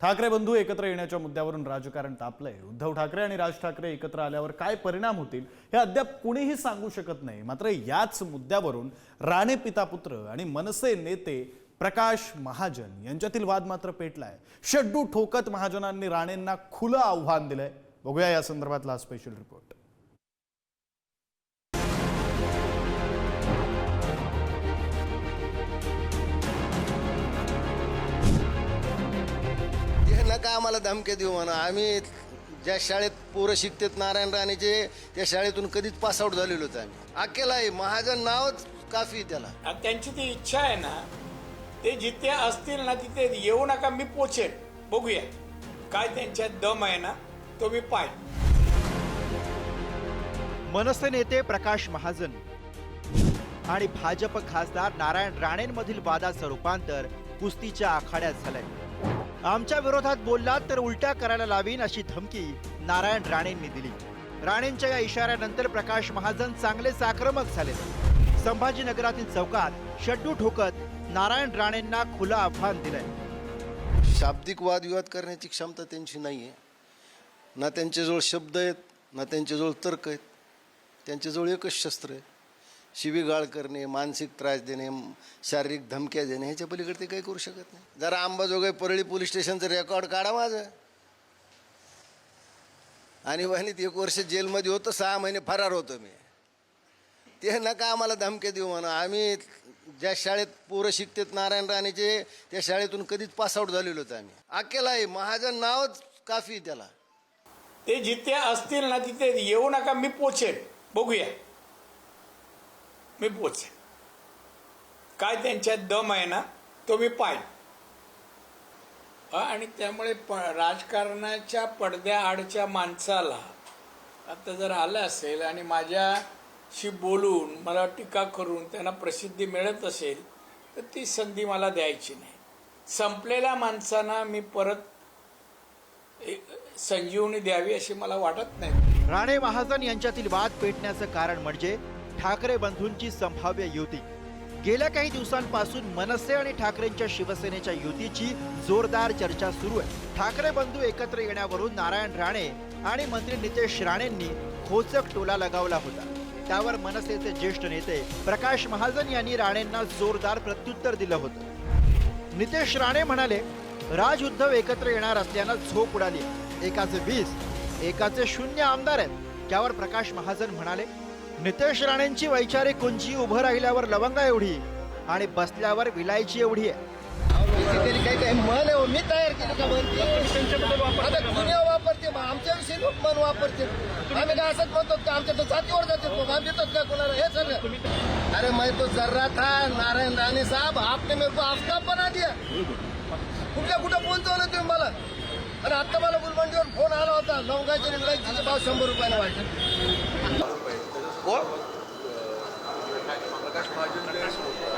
ठाकरे बंधू एकत्र येण्याच्या मुद्द्यावरून राजकारण तापलंय. उद्धव ठाकरे आणि राज ठाकरे एकत्र आल्यावर काय परिणाम होतील हे अद्याप कुणीही सांगू शकत नाही. मात्र याच मुद्द्यावरून राणे पिता पुत्र आणि मनसे नेते प्रकाश महाजन यांच्यातील वाद मात्र पेटलाय. शड्डू ठोकत महाजनांनी राणेंना खुलं आव्हान दिलंय. बघूया या संदर्भातला स्पेशल रिपोर्ट नका आम्हाला धमके देऊ म्हणा? आम्ही ज्या शाळेत पोरं शिकतात नारायण राणेचे त्या शाळेतून कधीच पासआउट झालेलो होतो आम्ही. अकेला आहे. महाजन नावच काफी आहे त्याला. आणि त्यांची ती इच्छा आहे ना ते जिथे असतील ना तिथे येऊ नका मी पोचेन. बघूया काय त्यांच्यात दम आहे ना तो मी पाय मनसे नेते प्रकाश महाजन आणि भाजप खासदार नारायण राणेंमधील वादाचं रूपांतर कुस्तीच्या आखाड्यात झालंय. आमच्या विरोधात बोललात तर उलट्या करायला लावीन अशी धमकी नारायण राणेंनी दिली. राणेंच्या या इशाऱ्यानंतर प्रकाश महाजन चांगलेच आक्रमक झाले. संभाजीनगरातील चौकात शड्डू ठोकत नारायण राणेंना खुलं आव्हान दिलंय. शाब्दिक वादविवाद करण्याची क्षमता त्यांची नाही आहे ना त्यांच्याजवळ शब्द आहेत ना त्यांच्याजवळ तर्क आहेत. त्यांच्याजवळ एकच शस्त्र आहे. शिवीगाळ करणे मानसिक त्रास देणे शारीरिक धमक्या देणे ह्याच्या पलीकडे ते काही करू शकत नाही. जरा अंबाजोगाई परळी पोलीस स्टेशनचं रेकॉर्ड काढा माझं. आणि वहिनीत एक वर्ष जेलमध्ये होतं सहा महिने फरार होतो मी. ते नका आम्हाला धमके देऊ म्हणा. आम्ही ज्या शाळेत पोरं शिकतात नारायण राणेचे त्या शाळेतून कधीच पासआउट झालेलो होतो आम्ही. अकेला आहे. महाजन नावच काफी त्याला. ते जिथे असतील ना तिथे येऊ नका. मी पोचेन बघूया. मी पोचेन काय त्यांच्यात दम आहे ना तो मी पाय आणि त्यामुळे प राजकारणाच्या पडद्याआडच्या माणसाला आता जर आलं असेल आणि माझ्याशी बोलून मला टीका करून त्यांना प्रसिद्धी मिळत असेल तर ती संधी मला द्यायची नाही. संपलेल्या माणसांना मी परत संजीवनी द्यावी अशी मला वाटत नाही. राणे महाजन यांच्यातील वाद पेटण्याचं कारण म्हणजे ठाकरे बंधूंची संभाव्य युती. गेल्या काही दिवसांपासून मनसे आणि ठाकरेंच्या शिवसेनेच्या युतीची जोरदार चर्चा सुरू आहे. ठाकरे बंधू एकत्र येण्यावरून नारायण राणे आणि मंत्री नितेश राणेंनी खोचक टोला लगावला होता. त्यावर मनसेचे ज्येष्ठ नेते प्रकाश महाजन यांनी राणेंना जोरदार प्रत्युत्तर दिलं होतं. नितेश राणे म्हणाले राज उद्धव एकत्र येणार असल्यानं झोप उडाली एकाचे वीस एकाचे शून्य आमदार आहेत. त्यावर प्रकाश महाजन म्हणाले नितेश राणेंची वैचारिक कुंची उभं राहिल्यावर लवंगा एवढी आणि बसल्यावर विलायची एवढी आहे. काही काही मन आहे हो. मी तयार केलं का मन आता दुनिया वापरते मग आमच्या विषयी लोक मन वापरते. आम्ही काय असंच म्हणतो का आमच्या तर जातीवर जाते मग आम्ही देतात का कोणाला? हे सगळं. अरे मैं तो जर्रा था नारायण राणे साहब आपने मेरे को आफ्ताब बना दिया. कुठल्या कुठं बोलतो ना तुम्ही मला? अरे आता मला गुलमंडीवर फोन आला होता. लवंगाच्या निघायचे भाव शंभर रुपयाला वाटत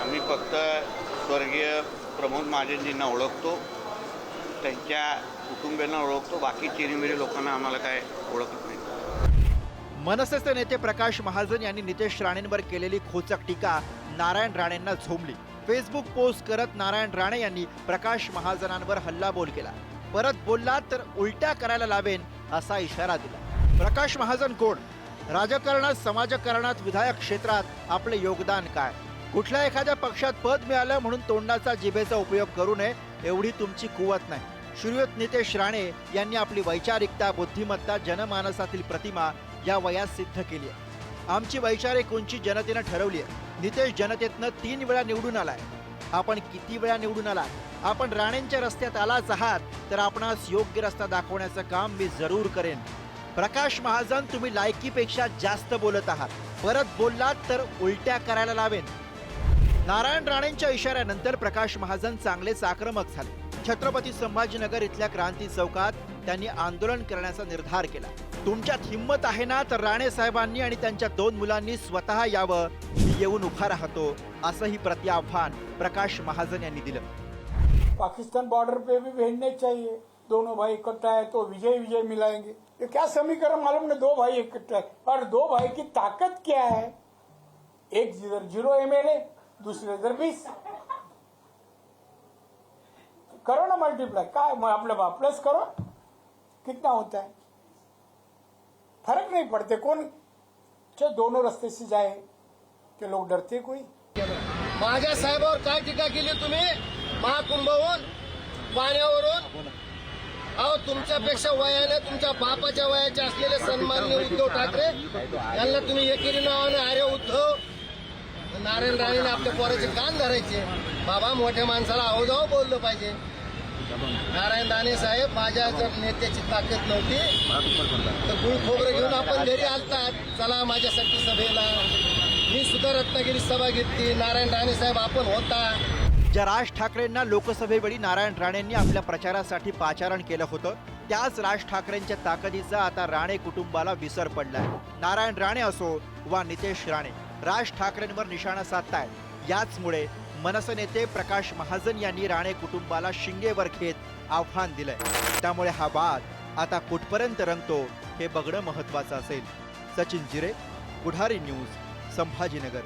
आम्ही फक्त स्वर्गीय प्रमोद महाजनजींना ओळखतो. त्यांच्या कुटुंबियांना ओळखतो. बाकी चिरीमिरी लोकांना आम्हाला काय ओळखत नाही. मनसेचे नेते प्रकाश महाजन यांनी नितेश राणेंवर केलेली खोचक टीका नारायण राणेंना झोंबली. फेसबुक पोस्ट करत नारायण राणे यांनी प्रकाश महाजनांवर हल्लाबोल केला. परत बोललात तर उलट्या करायला लावेन असा इशारा दिला. प्रकाश महाजन कोण? राजकारणात समाजकारणात विधायक क्षेत्रात आपले योगदान काय? कुठल्या एखाद्या पक्षात पद मिळालं म्हणून तोंडाचा जिभेचा उपयोग करू नये एवढी तुमची कुवत नाही. श्रीयुत नितेश राणे यांनी आपली वैचारिकता बुद्धिमत्ता जनमानसातील प्रतिमा या वयात सिद्ध केली आहे. आमची वैचारिक उंची जनतेनं ठरवली आहे. नितेश जनतेतनं तीन वेळा निवडून आलाय. आपण किती वेळा निवडून आलाय आपण राणेंच्या रस्त्यात आलाच आहात तर आपणास योग्य रस्ता दाखवण्याचं काम मी जरूर करेन. प्रकाश महाजन तुम्ही लायकीपेक्षा जास्त बोलत आहात. परत बोललात तर उलट्या करायला लावेन. नारायण राणेंच्या इशाऱ्यानंतर प्रकाश महाजन चांगलेच आक्रमक झाले. छत्रपती संभाजीनगर इथल्या क्रांती चौकात त्यांनी आंदोलन करण्याचा निर्धार केला. तुमच्यात हिंमत आहे ना तर राणे साहेबांनी आणि त्यांच्या दोन मुलांनी स्वतः यावं. मी येऊन उभा राहतो असंही प्रत्याह्वान प्रकाश महाजन यांनी दिलं. पाकिस्तान बॉर्डर पे भी भेजने चाहिए. दोनों भाई इकट्ठा है तो विजय विजय मिलाएँगे। ये क्या समीकरण मालूम नहीं? दो भाई इकट्ठा है। और दो भाई की ताकत क्या है? एक इधर ज़ीरो एमएलए दूसरे इधर बीस। करो ना मल्टीप्लाई अपने प्लस करो। कितना होता है? फ़र्क नहीं पड़ते। कौन? चाहे दोनों रास्ते से जाए। कि लोग डरते कोई। माझ्या साहेबावर काय टीका केली तुम्ही महाकुंभहून पाण्यावरून अहो तुमच्यापेक्षा वयाने तुमच्या बापाच्या वयाचे असलेले सन्मान्य उद्धव ठाकरे यांना तुम्ही एकेरी नावाने अरे उद्धव नारायण राणेने आपल्या पोराचे कान धरायचे. बाबा मोठ्या माणसाला अवजाव बोललं पाहिजे. नारायण राणे साहेब माझ्या जर नेत्याची ताकद नव्हती तर गुळ खोबरं घेऊन आपण घरी आलतात. चला माझ्यासाठी सभेला. मी सुद्धा रत्नागिरी सभा घेतली. नारायण राणे साहेब आपण होता. ज्या राज ठाकरेंना लोकसभेवेळी नारायण राणेंनी आपल्या प्रचारासाठी पाचारण केलं होतं. त्याच राज ठाकरेंच्या ताकदीचा आता राणे कुटुंबाला विसर पडलाय. नारायण राणे असो वा नितेश राणे राज ठाकरेंवर निशाणा साधतायत याचमुळे मनसे नेते प्रकाश महाजन यांनी राणे कुटुंबाला शिंगेवर घेत आव्हान दिलंय. त्यामुळे हा वाद आता कुठपर्यंत रंगतो हे बघणं महत्वाचं असेल. सचिन जिरे पुढारी न्यूज संभाजीनगर.